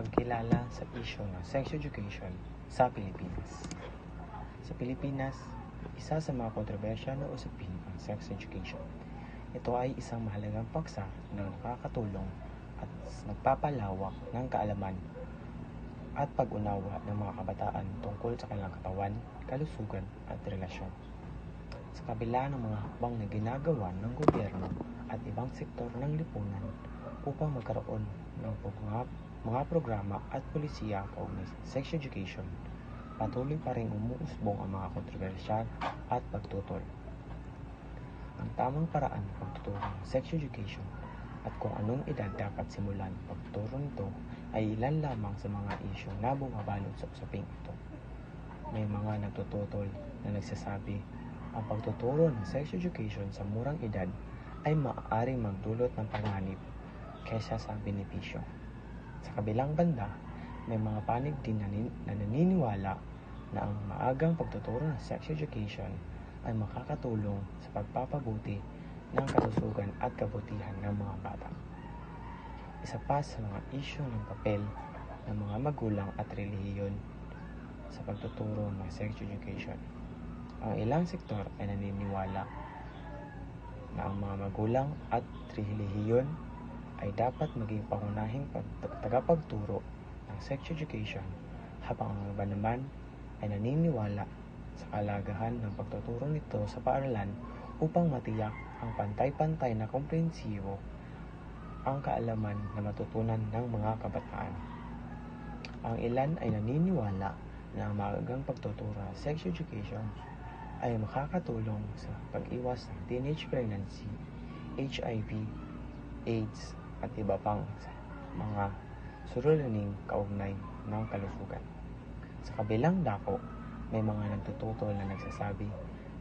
pagkilala sa isyu ng sex education sa Pilipinas. Sa Pilipinas, isa sa mga kontrobersya na usapin ang sex education. Ito ay isang mahalagang paksa na nakakatulong at nagpapalawak ng kaalaman at pag-unawa ng mga kabataan tungkol sa kanilang katawan, kalusugan at relasyon. Sa kabila ng mga hakbang na ginagawa ng gobyerno at ibang sektor ng lipunan upang magkaroon ng mga, mga programa at polisiya kaugnay sex education, patuloy pa rin umuusbong ang mga kontrobersyal at pagtutol. Ang tamang paraan ng pagtuturo ng sex education at kung anong edad dapat simulan ang pagtuturo nito ay ilan lamang sa mga isyong na bumabalot sa usaping ito. May mga nagtututol na nagsasabi ang pagtuturo ng sex education sa murang edad ay maaaring magdulot ng panganib kaysa sa benepisyo. Sa kabilang banda, may mga panig din na, nin- na naniniwala na ang maagang pagtuturo ng sex education ay makakatulong sa pagpapabuti ng kalusugan at kabutihan ng mga bata. Isa pa sa mga isyu ng papel ng mga magulang at relihiyon sa pagtuturo ng sex education. Ang ilang sektor ay naniniwala na ang mga magulang at relihiyon ay dapat maging pangunahing pag- tagapagturo ng sex education habang ang iba naman ay naniniwala sa kalagahan ng pagtuturo nito sa paaralan upang matiyak ang pantay-pantay na komprehensibo ang kaalaman na matutunan ng mga kabataan. Ang ilan ay naniniwala na ang maagang pagtuturo sa sex education ay makakatulong sa pag-iwas ng teenage pregnancy, HIV, AIDS, at iba pang mga surulaning kaugnay ng kalusugan. Sa kabilang dako, may mga nagtututol na nagsasabi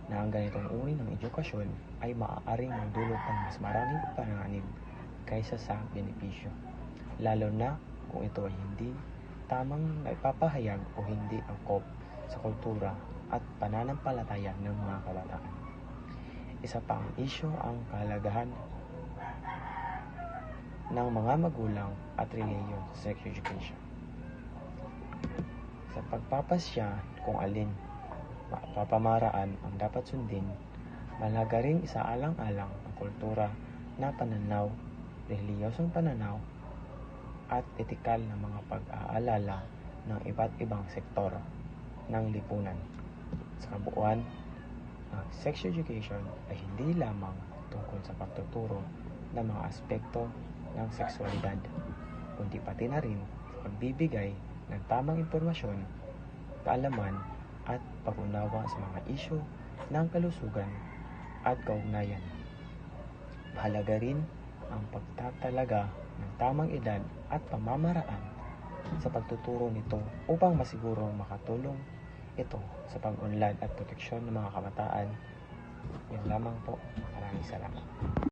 na ang ganitong uri ng edukasyon ay maaaring magdulot ng mas maraming panganib kaysa sa benepisyo. Lalo na kung ito ay hindi tamang naipapahayag o hindi angkop sa kultura at pananampalataya ng mga kabataan. Isa pang isyo ang kahalagahan ng mga magulang at reliyon sa sex education. Sa pagpapasya kung alin papamaraan ang dapat sundin, malaga ring isaalang-alang ang kultura na pananaw, reliyosong pananaw, at etikal na mga pag-aalala ng iba't ibang sektor ng lipunan. Sa kabuuan, ang sex education ay hindi lamang tungkol sa pagtuturo ng mga aspekto ng sexualidad, kundi pati na rin pagbibigay ng tamang impormasyon, kaalaman, at pag-unawa sa mga isyu ng kalusugan at kaugnayan. Mahalaga rin ang pagtatalaga ng tamang edad at pamamaraan sa pagtuturo nito upang masiguro makatulong ito sa pag-unlad at proteksyon ng mga kabataan. Yan lamang po. Maraming salamat.